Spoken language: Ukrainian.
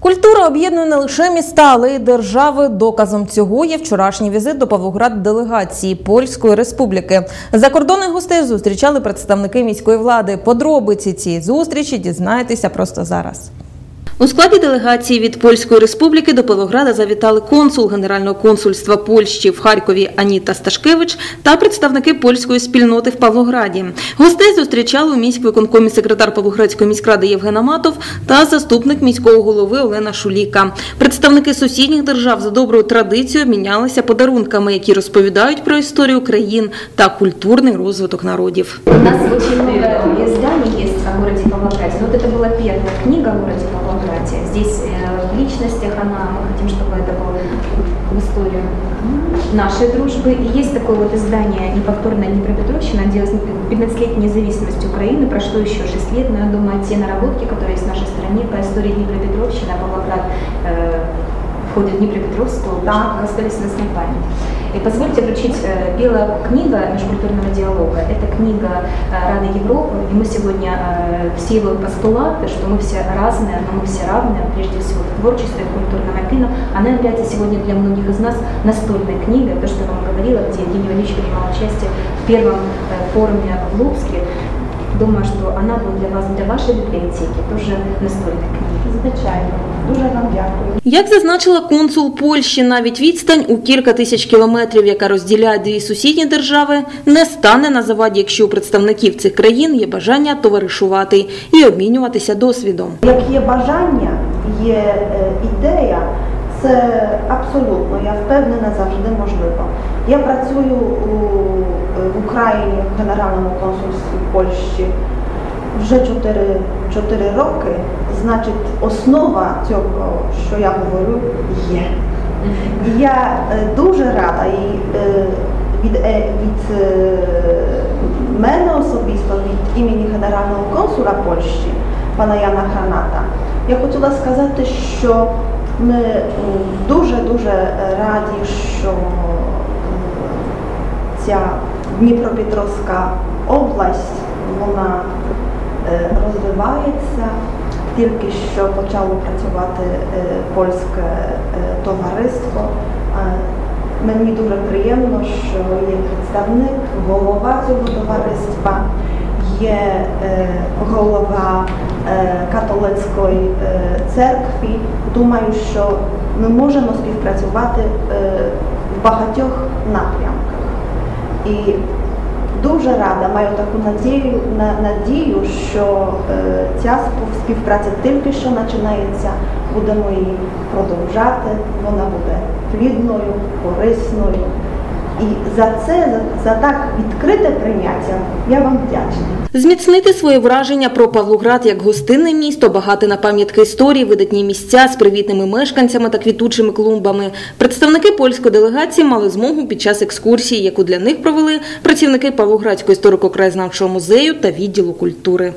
Культура об'єднує не лише міста, але й держави. Доказом цього є вчорашній візит до Павлоград делегації Польської Республіки. Закордонних гостей зустрічали представники міської влади. Подробиці цієї зустрічі дізнаєтеся просто зараз. У складі делегації від Польської Республіки до Павлограда завітали консул Генерального консульства Польщі в Харкові Аніта Сташкевич та представники польської спільноти в Павлограді. Гостей зустрічали у міськвиконкомі секретар Павлоградської міськради Євген Аматов та заступник міського голови Олена Шуліка. Представники сусідніх держав за доброю традицією обмінялися подарунками, які розповідають про історію країн та культурний розвиток народів. У нас много изданий есть городе Павлограде. Вот это была первая книга о городе Павлограде. Здесь э, в личностях она, мы хотим, чтобы это было в историю нашей дружбы. И есть такое вот издание «Неповторная Днепропетровщина», где 15-летней независимости Украины прошло еще 6 лет, но я думаю, те наработки, которые есть в нашей стране по истории Днепропетровщины, Павлоград э, входит в Днепропетровскую, Да. остались у нас на память. И позвольте вручить э, белая книга межкультурного диалога. Это книга э, Рады Европы, и мы сегодня э, все его постулаты, что мы все разные, но мы все равны, прежде всего в творчестве, в культурном обмене. Она является сегодня для многих из нас настольной книгой, то, что я вам говорила, где Евгений Валерьевич принимал участие в первом форуме в Луцке. Думаю, что она будет для вас, для вашей библиотеки тоже настольной книгой. Звичайно, дуже вам дякую. Як зазначила консул Польщі, навіть відстань у кілька тисяч кілометрів, яка розділяє дві сусідні держави, не стане на заваді, якщо у представників цих країн є бажання товаришувати і обмінюватися досвідом. Як є бажання, є е, ідея, це абсолютно, я впевнена, завжди можливо. Я працюю у, в Україні в Генеральному консульстві Польщі вже 4, 4 роки. Значить, основа цього, що я говорю, є. І я е, дуже рада і е, від, е, від мене особисто, від імені Генерального консула Польщі, пана Яна Граната, я хотіла сказати, що ми дуже-дуже раді, що ця Дніпропетровська область, вона е, розвивається. Тільки що почало працювати е, польське е, товариство. Мені дуже приємно, що є представник, голова цього товариства, є голова католицької церкви. Думаю, що ми можемо співпрацювати в багатьох напрямках. І дуже рада, маю таку надію, на, надію що е, ця співпраця тільки що починається, будемо її продовжати, вона буде плідною, корисною. І за це, за, так відкрите прийняття, я вам вдячна. Зміцнити своє враження про Павлоград як гостинне місто, багате на пам'ятки історії, видатні місця з привітними мешканцями та квітучими клумбами. Представники польської делегації мали змогу під час екскурсії, яку для них провели працівники Павлоградського історико-краєзнавчого музею та відділу культури.